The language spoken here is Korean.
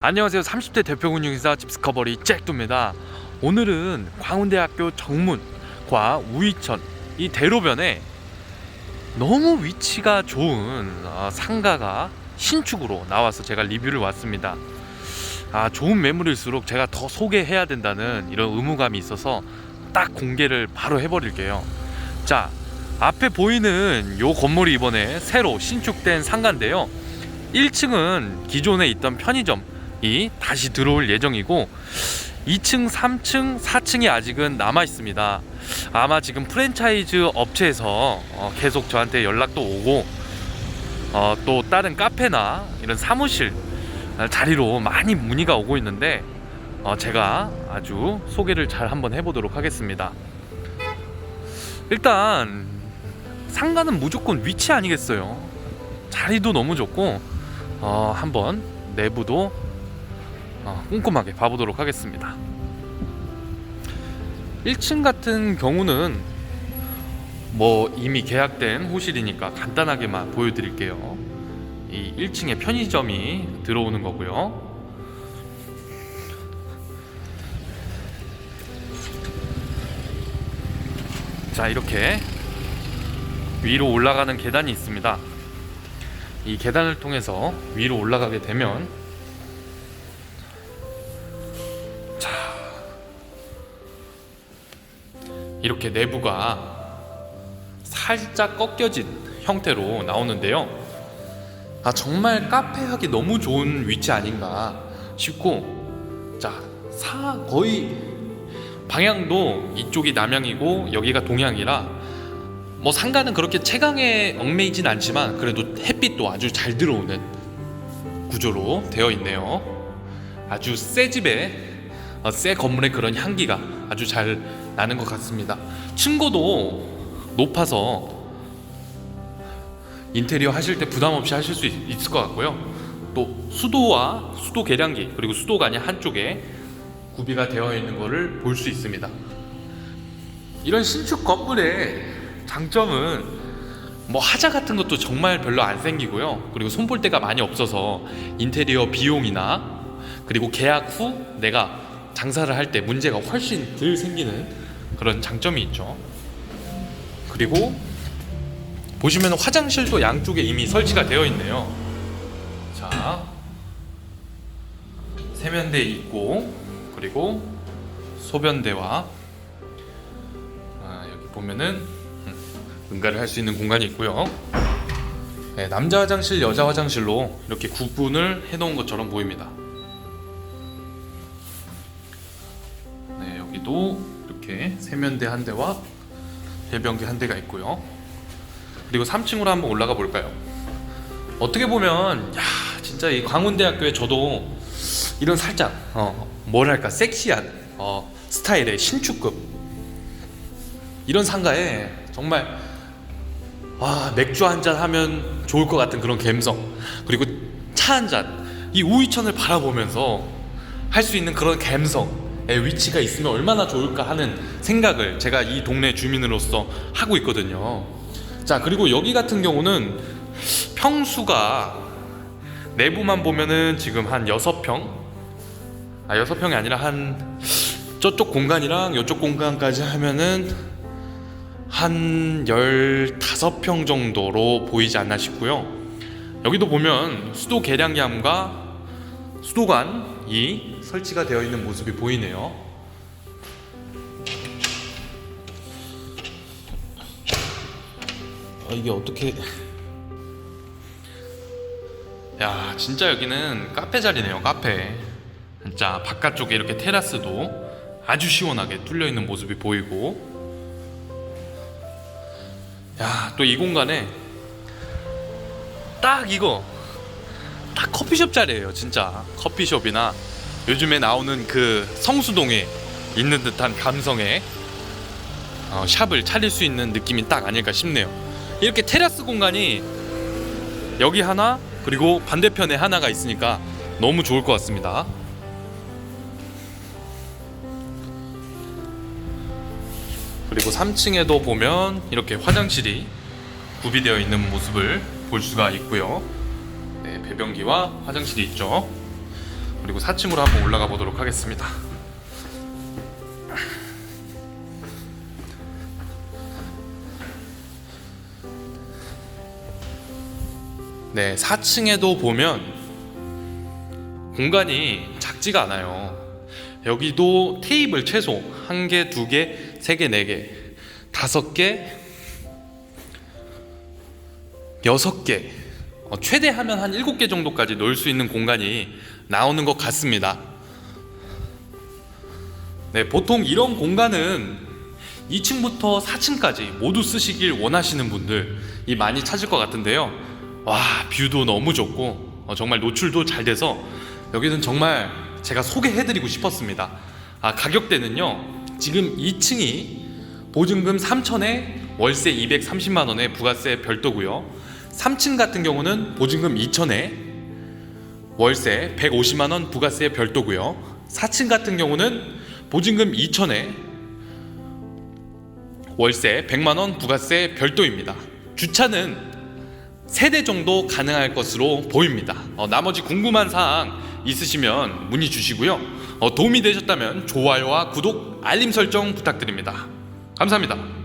안녕하세요. 30대 대표 운영이사 집스커버리 잭도입니다. 오늘은 광운대학교 정문과 우이천 이 대로변에 너무 위치가 좋은 어, 상가가 신축으로 나와서 제가 리뷰를 왔습니다. 아 좋은 매물일수록 제가 더 소개해야 된다는 이런 의무감이 있어서 딱 공개를 바로 해버릴게요. 자 앞에 보이는 요 건물이 이번에 새로 신축된 상가인데요. 1층은 기존에 있던 편의점 이 다시 들어올 예정이고 2층, 3층, 4층이 아직은 남아 있습니다. 아마 지금 프랜차이즈 업체에서 어, 계속 저한테 연락도 오고 어, 또 다른 카페나 이런 사무실 어, 자리로 많이 문의가 오고 있는데 어, 제가 아주 소개를 잘 한번 해보도록 하겠습니다. 일단 상가는 무조건 위치 아니겠어요. 자리도 너무 좋고 어, 한번 내부도 어, 꼼꼼하게 봐보도록 하겠습니다. 1층 같은 경우는 뭐 이미 계약된 호실이니까 간단하게만 보여드릴게요. 이 1층에 편의점이 들어오는 거고요. 자 이렇게 위로 올라가는 계단이 있습니다. 이 계단을 통해서 위로 올라가게 되면 이렇게 내부가 살짝 꺾여진 형태로 나오는데요. 아 정말 카페 하기 너무 좋은 위치 아닌가 싶고 자 사 거의 방향도 이쪽이 남향이고 여기가 동향이라 뭐 상가는 그렇게 채광에 얽매이진 않지만 그래도 햇빛도 아주 잘 들어오는 구조로 되어 있네요. 아주 새 집에 어, 새 건물의 그런 향기가 아주 잘 나는 것 같습니다. 층고도 높아서 인테리어 하실 때 부담 없이 하실 수 있, 있을 것 같고요. 또 수도와 수도 계량기 그리고 수도관이 한쪽에 구비가 되어 있는 것을 볼 수 있습니다. 이런 신축 건물의 장점은 뭐 하자 같은 것도 정말 별로 안 생기고요. 그리고 손볼 데가 많이 없어서 인테리어 비용이나 그리고 계약 후 내가 장사를 할 때 문제가 훨씬 덜 생기는 그런 장점이 있죠. 그리고 보시면 화장실도 양쪽에 이미 설치가 되어 있네요. 자, 세면대 있고 그리고 소변대와 아, 여기 보면은 음, 응가를 할 수 있는 공간이 있고요. 네, 남자 화장실, 여자 화장실로 이렇게 구분을 해놓은 것처럼 보입니다. 네, 여기도 이렇게 세면대 한 대와 배변기 한 대가 있고요. 그리고 3층으로 한번 올라가 볼까요? 어떻게 보면 야 진짜 이 광운대학교에 저도 이런 살짝 어 뭐랄까 섹시한 어 스타일의 신축급 이런 상가에 정말 와 맥주 한 잔 하면 좋을 것 같은 그런 감성 그리고 차 한 잔 이 우이천을 바라보면서 할 수 있는 그런 감성의 위치가 있으면 얼마나 좋을까 하는 생각을 제가 이 동네 주민으로서 하고 있거든요. 자 그리고 여기 같은 경우는 평수가 내부만 보면은 지금 한 6평 아 6평이 아니라 한 저쪽 공간이랑 이쪽 공간까지 하면은 한 15평 정도로 보이지 않나 싶고요. 여기도 보면 수도 계량기함과 수도관이 설치가 되어 있는 모습이 보이네요. 아, 이게 어떻게 야 진짜 여기는 카페 자리네요 카페 진짜 바깥쪽에 이렇게 테라스도 아주 시원하게 뚫려 있는 모습이 보이고 야 또 이 공간에 딱 이거 딱 커피숍 자리예요 진짜. 커피숍이나 요즘에 나오는 그 성수동에 있는 듯한 감성의 어, 샵을 차릴 수 있는 느낌이 딱 아닐까 싶네요. 이렇게 테라스 공간이 여기 하나 그리고 반대편에 하나가 있으니까 너무 좋을 것 같습니다. 그리고 3층에도 보면 이렇게 화장실이 구비되어 있는 모습을 볼 수가 있고요. 네, 배변기와 화장실이 있죠. 그리고 4층으로 한번 올라가 보도록 하겠습니다. 네, 4층에도 보면 공간이 작지가 않아요. 여기도 테이블 최소 한 개, 두 개, 세 개, 네 개, 다섯 개, 여섯 개, 어, 최대 하면 한 일곱 개 정도까지 넣을 수 있는 공간이 나오는 것 같습니다. 네, 보통 이런 공간은 2층부터 4층까지 모두 쓰시길 원하시는 분들이 많이 찾을 것 같은데요. 와, 뷰도 너무 좋고 어, 정말 노출도 잘 돼서 여기는 정말 제가 소개해드리고 싶었습니다. 아, 가격대는요. 지금 2층이 보증금 3천에 월세 230만 원에 부가세 별도고요. 3층 같은 경우는 보증금 2천에 월세 150만 원 부가세 별도고요. 4층 같은 경우는 보증금 2천에 월세 100만 원 부가세 별도입니다. 주차는 세대 정도 가능할 것으로 보입니다. 어, 나머지 궁금한 사항 있으시면 문의 주시고요. 어, 도움이 되셨다면 좋아요와 구독, 알림 설정 부탁드립니다. 감사합니다.